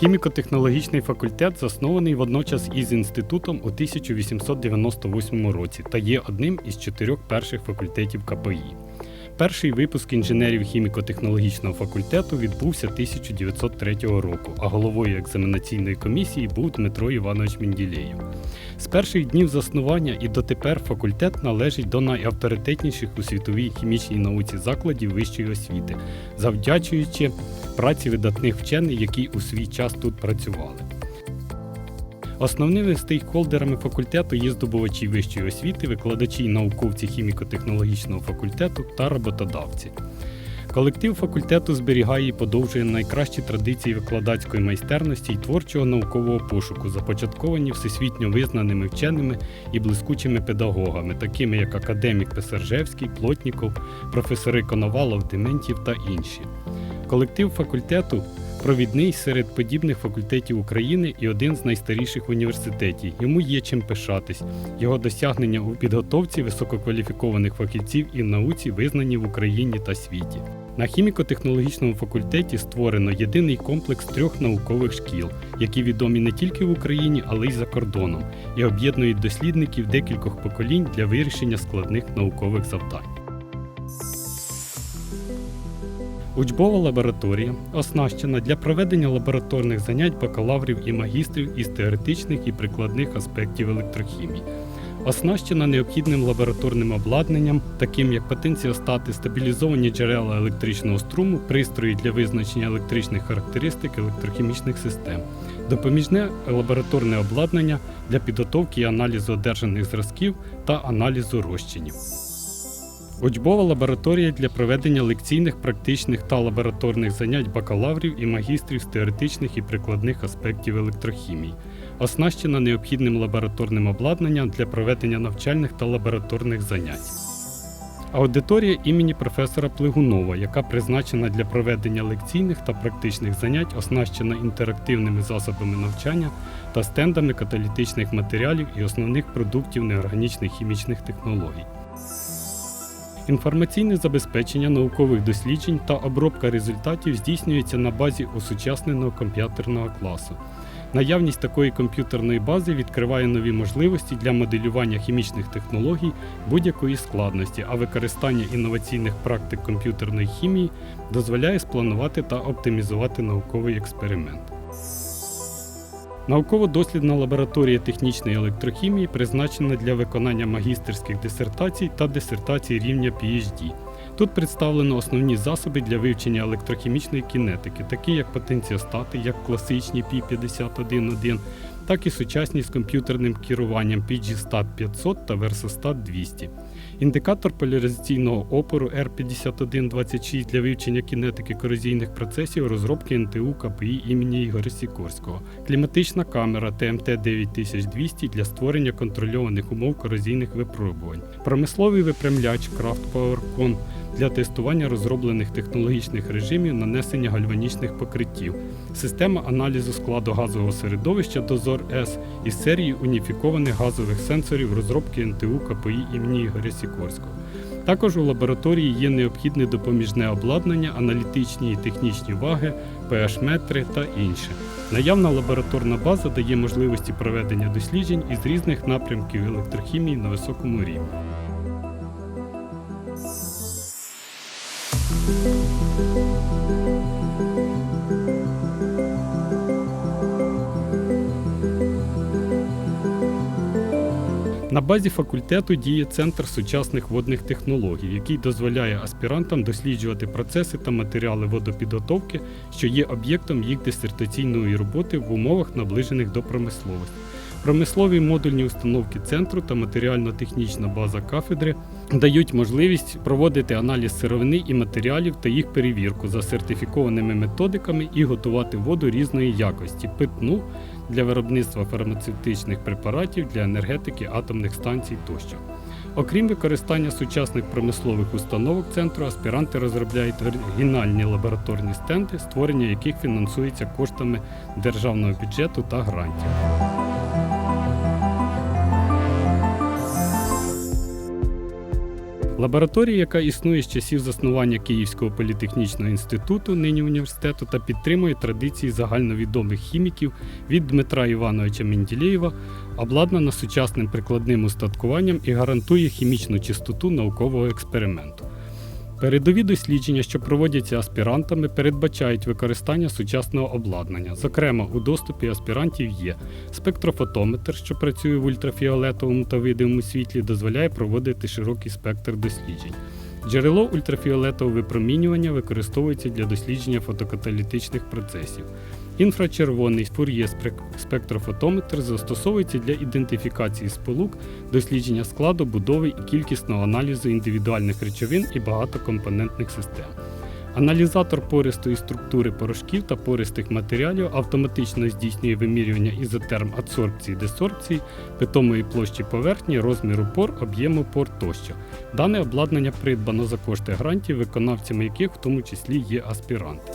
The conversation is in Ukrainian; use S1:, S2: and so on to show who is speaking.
S1: Хіміко-технологічний факультет заснований водночас із інститутом у 1898 році та є одним із чотирьох перших факультетів КПІ. Перший випуск інженерів хіміко-технологічного факультету відбувся 1903 року, а головою екзаменаційної комісії був Дмитро Іванович Менділеєв. З перших днів заснування і дотепер факультет належить до найавторитетніших у світовій хімічній науці закладів вищої освіти, завдячуючи праці видатних вчених, які у свій час тут працювали. Основними стейкхолдерами факультету є здобувачі вищої освіти, викладачі і науковці хіміко-технологічного факультету та роботодавці. Колектив факультету зберігає і подовжує найкращі традиції викладацької майстерності і творчого наукового пошуку, започатковані всесвітньо визнаними вченими і блискучими педагогами, такими як академік Писаржевський, Плотніков, професори Коновалов, Дементів та інші. Колектив факультету провідний серед подібних факультетів України і один з найстаріших університетів. Йому є чим пишатись. Його досягнення у підготовці висококваліфікованих фахівців і в науці визнані в Україні та світі. На хіміко-технологічному факультеті створено єдиний комплекс трьох наукових шкіл, які відомі не тільки в Україні, але й за кордоном, і об'єднують дослідників декількох поколінь для вирішення складних наукових завдань. Учбова лабораторія оснащена для проведення лабораторних занять бакалаврів і магістрів із теоретичних і прикладних аспектів електрохімії. Оснащена необхідним лабораторним обладнанням, таким як потенціостати, стабілізовані джерела електричного струму, пристрої для визначення електричних характеристик електрохімічних систем, допоміжне лабораторне обладнання для підготовки і аналізу одержаних зразків та аналізу розчинів. Учбова лабораторія для проведення лекційних, практичних та лабораторних занять бакалаврів і магістрів з теоретичних і прикладних аспектів електрохімії, оснащена необхідним лабораторним обладнанням для проведення навчальних та лабораторних занять. Аудиторія імені професора Плигунова, яка призначена для проведення лекційних та практичних занять, оснащена інтерактивними засобами навчання та стендами каталітичних матеріалів і основних продуктів неорганічних хімічних технологій. Інформаційне забезпечення наукових досліджень та обробка результатів здійснюється на базі осучасненого комп'ютерного класу. Наявність такої комп'ютерної бази відкриває нові можливості для моделювання хімічних технологій будь-якої складності, а використання інноваційних практик комп'ютерної хімії дозволяє спланувати та оптимізувати науковий експеримент. Науково-дослідна лабораторія технічної електрохімії призначена для виконання магістерських дисертацій та дисертацій рівня PhD. Тут представлено основні засоби для вивчення електрохімічної кінетики, такі як потенціостати, як класичні P511, так і сучасні з комп'ютерним керуванням PGStat 500 та Versostat 200. Індикатор поляризаційного опору R5126 для вивчення кінетики корозійних процесів розробки НТУ КПІ імені Ігоря Сікорського, кліматична камера ТМТ 9200 для створення контрольованих умов корозійних випробувань, промисловий випрямляч Craft PowerCon для тестування розроблених технологічних режимів нанесення гальванічних покриттів, система аналізу складу газового середовища Дозор С із серії уніфікованих газових сенсорів розробки НТУ КПІ імені Ігоря Сікорського. Також у лабораторії є необхідне допоміжне обладнання, аналітичні і технічні ваги, pH-метри та інше. Наявна лабораторна база дає можливості проведення досліджень із різних напрямків електрохімії на високому рівні. На базі факультету діє Центр сучасних водних технологій, який дозволяє аспірантам досліджувати процеси та матеріали водопідготовки, що є об'єктом їх дисертаційної роботи в умовах, наближених до промисловості. Промислові модульні установки центру та матеріально-технічна база кафедри дають можливість проводити аналіз сировини і матеріалів та їх перевірку за сертифікованими методиками і готувати воду різної якості питну для виробництва фармацевтичних препаратів для енергетики атомних станцій тощо. Окрім використання сучасних промислових установок центру, аспіранти розробляють оригінальні лабораторні стенди, створення яких фінансується коштами державного бюджету та грантів. Лабораторія, яка існує з часів заснування Київського політехнічного інституту, нині університету, та підтримує традиції загальновідомих хіміків від Дмитра Івановича Менділєєва, обладнана сучасним прикладним устаткуванням і гарантує хімічну чистоту наукового експерименту. Передові дослідження, що проводяться аспірантами, передбачають використання сучасного обладнання. Зокрема, у доступі аспірантів є спектрофотометр, що працює в ультрафіолетовому та видимому світлі, дозволяє проводити широкий спектр досліджень. Джерело ультрафіолетового випромінювання використовується для дослідження фотокаталітичних процесів. Інфрачервоний фур'є спектрофотометр застосовується для ідентифікації сполук, дослідження складу, будови і кількісного аналізу індивідуальних речовин і багатокомпонентних систем. Аналізатор пористої структури порошків та пористих матеріалів автоматично здійснює вимірювання ізотерм адсорбції, десорбції, питомої площі поверхні, розміру пор, об'єму пор тощо. Дане обладнання придбано за кошти грантів, виконавцями яких в тому числі є аспіранти.